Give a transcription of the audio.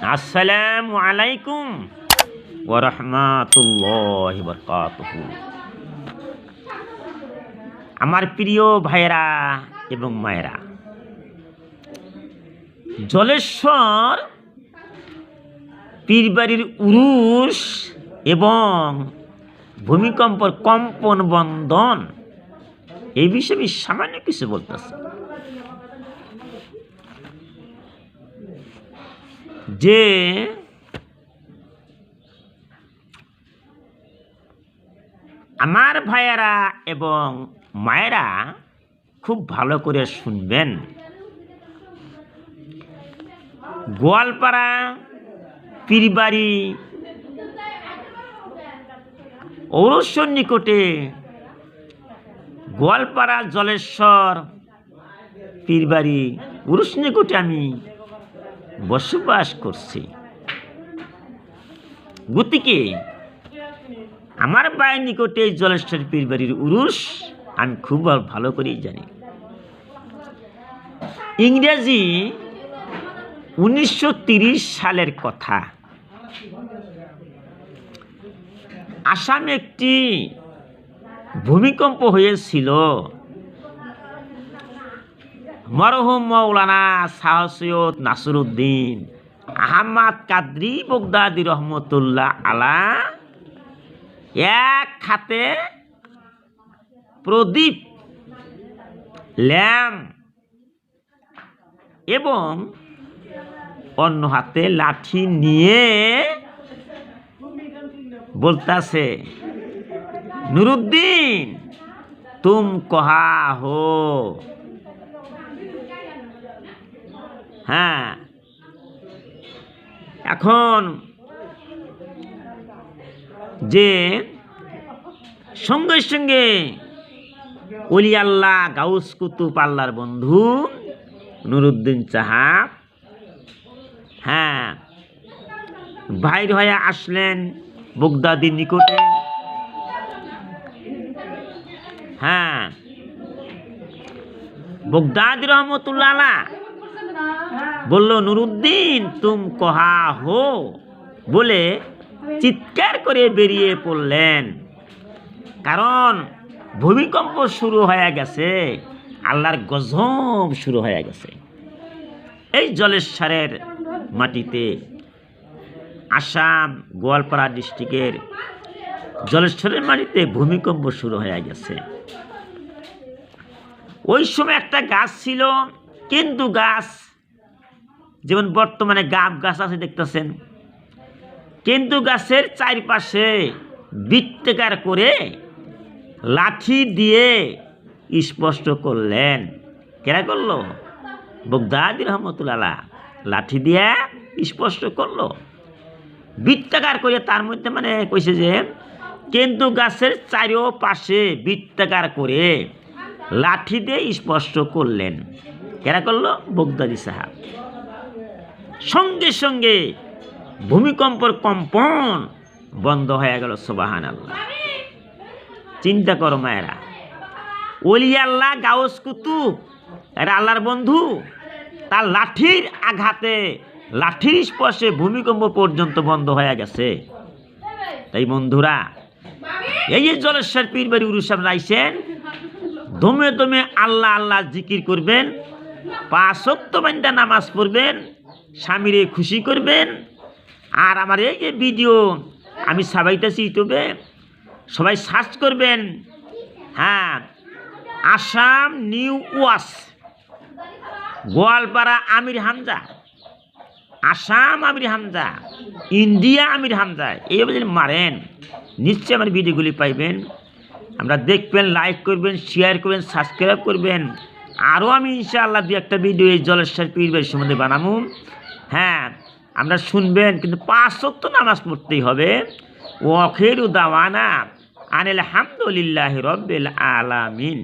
আসসালামু আলাইকুম ওরহমাতুল্লাহ বরকাতুহ। আমার প্রিয় ভাইয়েরা এবং মায়েরা, জলেশ্বর পীরবাড়ির উরুষ এবং ভূমিকম্পর কম্পন বন্ধন, এই বিষয়ে আমি সামান্য কিছু বলতেছি যে আমার ভাইয়েরা এবং মায়েরা খুব ভালো করে শুনবেন। গোয়ালপাড়া, পীরবাড়ি, ঔরস্যর নিকটে গোয়ালপাড়া, জলেশ্বর, পীরবাড়ি উরুষ নিকটে আমি বসবাস করছি। গতিকে আমার বায়ের নিকটে জলেশ্বর পীরবাড়ির উরুষ, আমি খুব ভালো করেই জানি। ইংরেজি উনিশশো সালের কথা। আসামে একটি ভূমিকম্প হয়েছিল। মরহুম মৌলানা শাহ সৈয়দ নাসরুদ্দিন আহমাদ কাদরি বগদাদি রহমতুল্লাহ আলা এক হাতে প্রদীপ, ল্যাম্প এবং অন্য হাতে লাঠি নিয়ে বলতাছে, নুরুদ্দিন, তুম কহা হো? হ্যাঁ। এখন যে সঙ্গে সঙ্গে অলি আল্লাহ গাউস কুতুব আল্লাহর বন্ধু নুরুদ্দিন চাহাব হ্যাঁ বাইর হয়ে আসলেন বগদাদির নিকটে। হ্যাঁ বগদাদি রহমতুল্লাহ বলল, নুরুদ্দিন, তুম কহা হো? বলে চিৎকার করে বেরিয়ে পড়লেন। কারণ ভূমিকম্প শুরু হয়ে গেছে, আল্লাহর গজব শুরু হয়ে গেছে। এই জলেশ্বরের মাটিতে আসাম, গোয়ালপাড়া ডিস্ট্রিক্টের জলেশ্বরের মাটিতে ভূমিকম্প শুরু হয়ে গেছে। ওই সময় একটা গাছ ছিল, কিন্তু গাছ যেমন বর্তমানে গাব গাছ আছে দেখতেছেন। কিন্তু গাছের চারপাশে বৃত্তাকার করে লাঠি দিয়ে স্পষ্ট করলেন। কেরা করল? বগদাদি রহমতুল্লাহ লাঠি দিয়ে স্পষ্ট করল। বৃত্তাকার করে তার মধ্যে মানে কইছে যে, কিন্তু গাছের চারিও পাশে বৃত্তাকার করে লাঠি দিয়ে স্পষ্ট করলেন। কেরা করল? বগদাদি সাহাব। সঙ্গে সঙ্গে ভূমিকম্পর কম্পন বন্ধ হয়ে গেল সোবাহান আল্লাহ চিন্তা করো মায়েরা। অলি আল্লাহ গাউস কুতুব, এরা আল্লাহর বন্ধু। তার লাঠির আঘাতে, লাঠির স্পর্শে ভূমিকম্প পর্যন্ত বন্ধ হয়ে গেছে। তাই বন্ধুরা, এই যে জলেশ্বর পীর বাড়ি উরুসাব রাইছেন দমে দমে আল্লাহ আল্লাহ জিকির করবেন পাঁচক্ত বান্দা নামাজ পড়বেন স্বামীরে খুশি করবেন। আর আমার এই যে ভিডিও, আমি সাবাইতেছি ইউটিউবে, সবাই সার্চ করবেন। হ্যাঁ আসাম নিউ ওয়াস গোয়ালপাড়া আমির হামজা, আসাম আমির হামজা, ইন্ডিয়া আমির হামজা এইভাবে যদি মারেন, নিশ্চয়ই আমার ভিডিওগুলি পাইবেন। আমরা দেখবেন লাইক করবেন শেয়ার করবেন সাবস্ক্রাইব করবেন। আরও আমি ইনশাআল্লাহ দু একটা ভিডিও এই জলেশ্বর পীরবাড়ির সম্বন্ধে বানাবো হ্যাঁ আপনারা শুনবেন, কিন্তু পাঁচ তো নামাজ পড়তেই হবে। ওখেরু দাওয়ানা আনিল হামদুলিল্লাহ রব্বিল আলামিন।